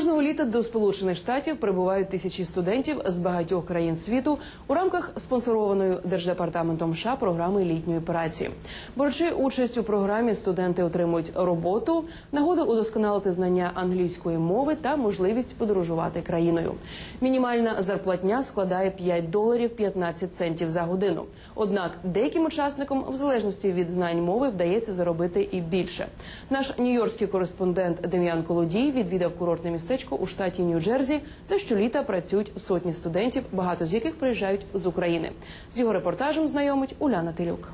Кожного літа до Сполучених Штатів прибувають тисячі студентів з багатьох країн світу у рамках спонсорованої держдепартаментом США програми літньої операції. Беручи участь у програмі, студенти отримують роботу, нагоду удосконалити знання англійської мови та можливість подорожувати країною. Мінімальна зарплатня складає 5 доларів 15 центів за годину. Однак деяким учасникам, в залежності від знань мови, вдається заробити і більше. Наш нью-йоркський кореспондент Дем'ян Колодій відвідав курортне містечко у штаті Нью-Джерсі, де щоліта працюють сотні студентів, багато з яких приїжджають з України. З його репортажем знайомить Уляна Телюк.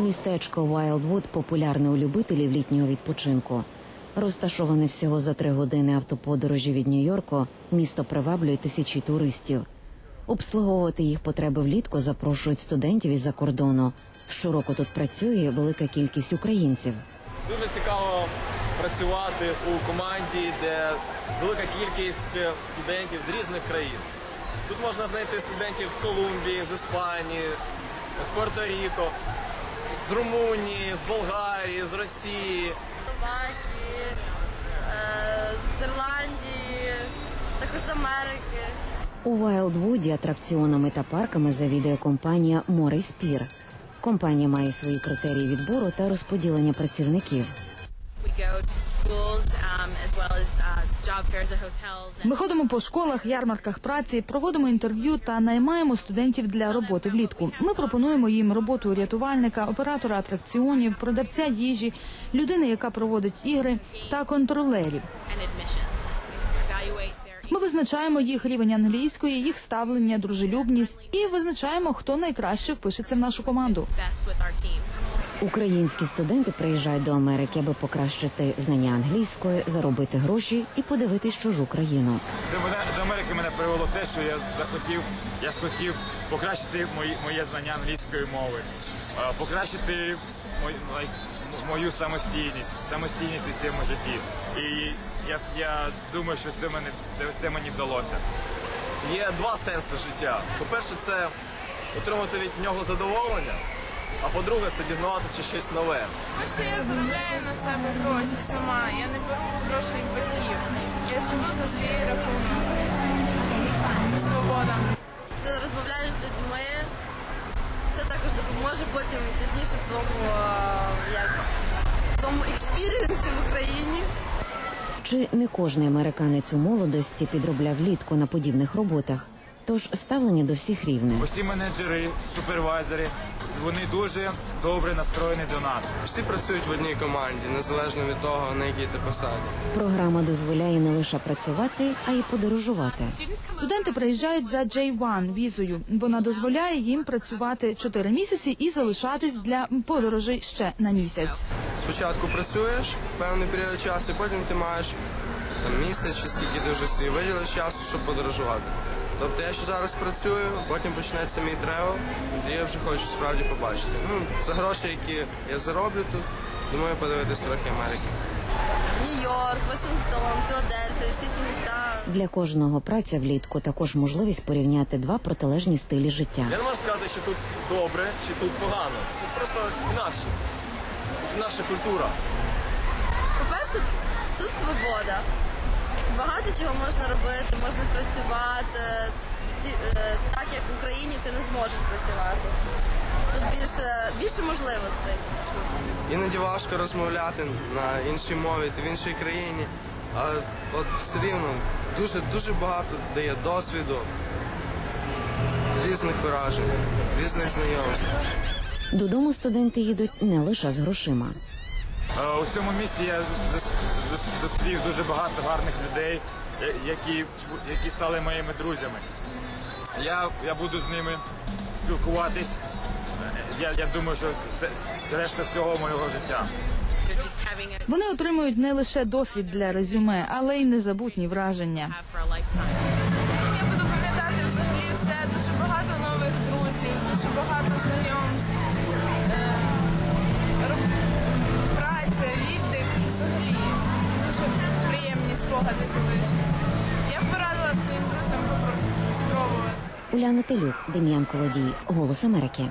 Містечко Вайлдвуд популярне у любителів літнього відпочинку. Розташоване всього за три години автоподорожі від Нью-Йорку, місто приваблює тисячі туристів. Обслуговувати їх потреби влітку запрошують студентів із-за кордону. Щороку тут працює велика кількість українців. Дуже цікаво працювати у команді, де велика кількість е, студентів з різних країн. Тут можна знайти студентів з Колумбії, з Іспанії, з Пуерто-Ріко, з Румунії, з Болгарії, з Росії. Словакії, е, з Ірландії, також з Америки. У Вайлдвуді атракціонами та парками завідує компанія Море Спір. Компанія має свої критерії відбору та розподілення працівників. Ми ходимо по школах, ярмарках праці, проводимо інтерв'ю та наймаємо студентів для роботи влітку. Ми пропонуємо їм роботу рятувальника, оператора атракціонів, продавця їжі, людини, яка проводить ігри та контролерів. Ми визначаємо їх рівень англійської, їх ставлення, дружелюбність і визначаємо, хто найкраще впишеться в нашу команду. Українські студенти приїжджають до Америки, аби покращити знання англійської, заробити гроші і подивитись чужу країну. До мене до Америки мене привело те, що я захотів, я схотів покращити мої, моє знання англійської мови, покращити мою, like, мою самостійність, самостійність у цьому житті. І я, я думаю, що це мене це, це мені вдалося. Є два сенси життя. По-перше, це отримати від нього задоволення, а по-друге, це дізнаватися щось нове. Тому що я заробляю на себе гроші сама. Я не беру грошей батьків. Я живу за свій рахунок. Це свобода. Ти розмовляєш з людьми. Це також допоможе потім пізніше в твоєму е, як в тому експірієнсі в Україні. Чи не кожний американець у молодості підробляв влітку на подібних роботах? Тож ставлення до всіх рівне. Усі менеджери, супервайзери, вони дуже добре настроєні до нас. Всі працюють в одній команді, незалежно від того, на якій ти посаді. Програма дозволяє не лише працювати, а й подорожувати. Студенти приїжджають за J1 візою. Вона дозволяє їм працювати 4 місяці і залишатись для подорожей ще на місяць. Спочатку працюєш певний період часу, і потім ти маєш там, місяць чи скільки ти вже собі виділиш часу, щоб подорожувати. Тобто я ще зараз працюю, потім почнеться мій тревел, тоді я вже хочу справді побачити. Ну, за гроші, які я зароблю тут, думаю подивитись трохи Америки. Нью-Йорк, Вашингтон, Філадельфія, всі ці міста. Для кожного праця влітку також можливість порівняти два протилежні стилі життя. Я не можу сказати, що тут добре чи тут погано. Тут просто інакше. Тут наша культура. По-перше, тут свобода. Багато чого можна робити, можна працювати. Ті- е, Так як в Україні ти не зможеш працювати. Тут більше, більше можливостей. Іноді важко розмовляти на іншій мові, ти в іншій країні. А от все рівно дуже дуже багато дає досвіду з різних вражень, різних знайомств. Додому студенти їдуть не лише з грошима. Е, У цьому місці я зустрів дуже багато гарних людей, які, які стали моїми друзями. Я, я буду з ними спілкуватись. Е, Я, я думаю, що це, решта всього моєго життя. Вони отримують не лише досвід для резюме, але й незабутні враження. Я буду пам'ятати взагалі все, дуже багато нових друзів, дуже багато знайомств. Приємні спогади залишаться. Я б порадила своїм друзям спробувати. Уляна Телюк, Дем'ян Колодій, Голос Америки.